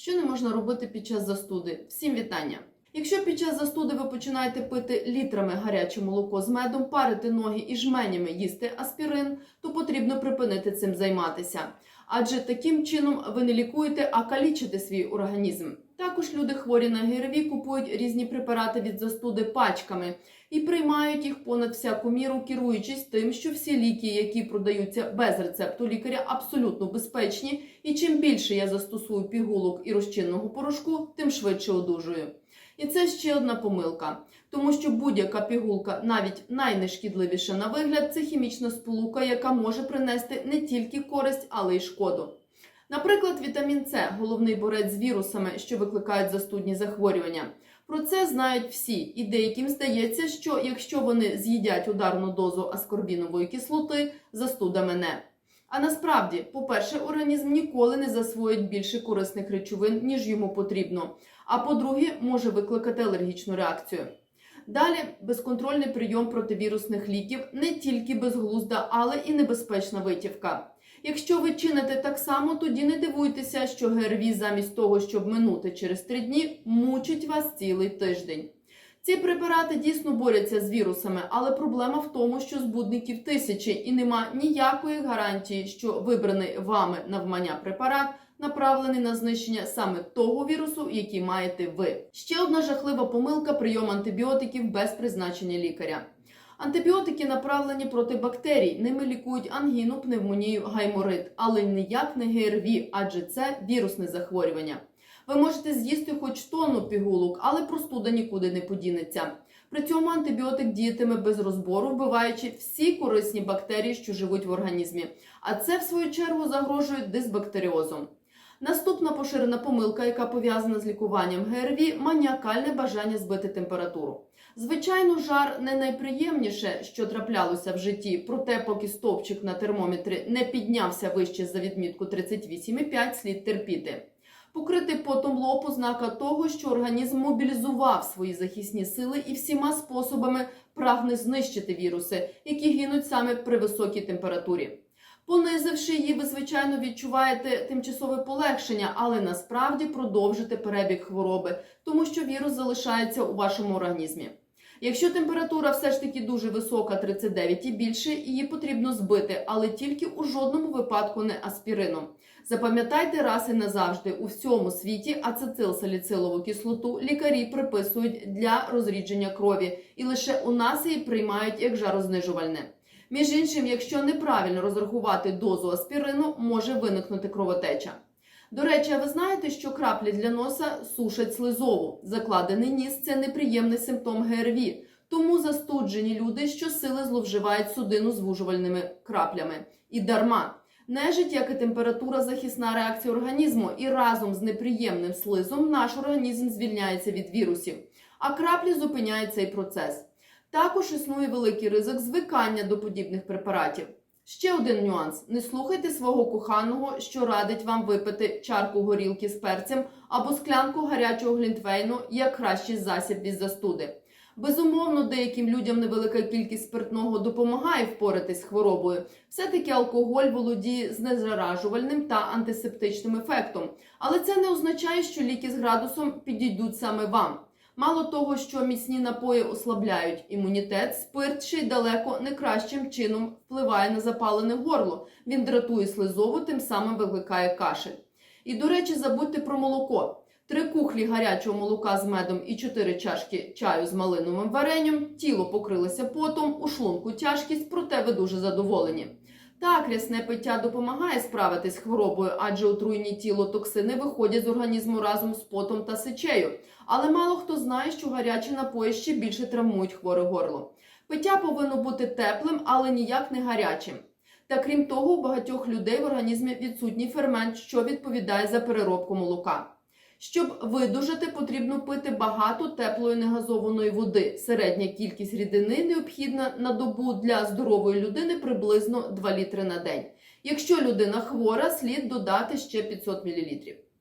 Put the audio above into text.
Що не можна робити під час застуди? Всім вітання! Якщо під час застуди ви починаєте пити літрами гаряче молоко з медом, парити ноги і жменями їсти аспірин, то потрібно припинити цим займатися. Адже таким чином ви не лікуєте, а калічите свій організм. Також люди хворі на ГРВІ купують різні препарати від застуди пачками і приймають їх понад всяку міру, керуючись тим, що всі ліки, які продаються без рецепту лікаря, абсолютно безпечні. І чим більше я застосую пігулок і розчинного порошку, тим швидше одужую. І це ще одна помилка, тому що будь-яка пігулка, навіть найнешкідливіша на вигляд, це хімічна сполука, яка може принести не тільки користь, але й шкоду. Наприклад, вітамін С головний борець з вірусами, що викликають застудні захворювання. Про це знають всі, і деяким здається, що якщо вони з'їдять ударну дозу аскорбінової кислоти, застуда мене. А насправді, по-перше, організм ніколи не засвоїть більше корисних речовин, ніж йому потрібно. А по-друге, може викликати алергічну реакцію. Далі безконтрольний прийом противірусних ліків не тільки безглузда, але і небезпечна витівка. Якщо ви чините так само, тоді не дивуйтеся, що ГРВІ замість того, щоб минути через три дні, мучить вас цілий тиждень. Ці препарати дійсно борються з вірусами, але проблема в тому, що збудників тисячі і нема ніякої гарантії, що вибраний вами навмання препарат направлений на знищення саме того вірусу, який маєте ви. Ще одна жахлива помилка прийом антибіотиків без призначення лікаря. Антибіотики направлені проти бактерій, ними лікують ангіну, пневмонію, гайморит, але ніяк не ГРВІ, адже це вірусне захворювання. Ви можете з'їсти хоч тонну пігулок, але простуда нікуди не подінеться. При цьому антибіотик діятиме без розбору, вбиваючи всі корисні бактерії, що живуть в організмі. А це, в свою чергу, загрожує дисбактеріозом. Наступна поширена помилка, яка пов'язана з лікуванням ГРВІ – маніакальне бажання збити температуру. Звичайно, жар не найприємніше, що траплялося в житті, проте, поки стовпчик на термометрі не піднявся вище за відмітку 38,5, слід терпіти. Покрити потом лоб ознака того, що організм мобілізував свої захисні сили і всіма способами прагне знищити віруси, які гинуть саме при високій температурі. Понизивши її, ви, звичайно, відчуваєте тимчасове полегшення, але насправді продовжите перебіг хвороби, тому що вірус залишається у вашому організмі. Якщо температура все ж таки дуже висока, 39 і більше, її потрібно збити, але тільки у жодному випадку не аспірином. Запам'ятайте раз і назавжди, у всьому світі ацетилсаліцилову кислоту лікарі приписують для розрідження крові, і лише у нас її приймають як жарознижувальне. Між іншим, якщо неправильно розрахувати дозу аспірину, може виникнути кровотеча. До речі, ви знаєте, що краплі для носа сушать слизову. Закладений ніс це неприємний симптом ГРВІ. Тому застуджені люди щосили зловживають судину звужувальними краплями. І дарма. Нежить, як і температура, захисна реакція організму, і разом з неприємним слизом наш організм звільняється від вірусів, а краплі зупиняють цей процес. Також існує великий ризик звикання до подібних препаратів. Ще один нюанс: не слухайте свого коханого, що радить вам випити чарку горілки з перцем або склянку гарячого глінтвейну як кращий засіб від застуди. Безумовно, деяким людям невелика кількість спиртного допомагає впоратись з хворобою. Все-таки алкоголь володіє знезаражувальним та антисептичним ефектом. Але це не означає, що ліки з градусом підійдуть саме вам. Мало того, що міцні напої ослабляють імунітет, спирт ще й далеко не кращим чином впливає на запалене горло. Він дратує слизову, тим самим викликає кашель. І, до речі, забудьте про молоко. Три кухлі гарячого молока з медом і чотири чашки чаю з малиновим варенням, тіло покрилося потом, у шлунку тяжкість, проте ви дуже задоволені. Так, рясне пиття допомагає справитись з хворобою, адже отруєні тіло токсини виходять з організму разом з потом та сечею. Але мало хто знає, що гарячі напої ще більше травмують хворе горло. Пиття повинно бути теплим, але ніяк не гарячим. Та крім того, у багатьох людей в організмі відсутній фермент, що відповідає за переробку молока. Щоб видужати, потрібно пити багато теплої негазованої води. Середня кількість рідини необхідна на добу для здорової людини приблизно 2 літри на день. Якщо людина хвора, слід додати ще 500 мл.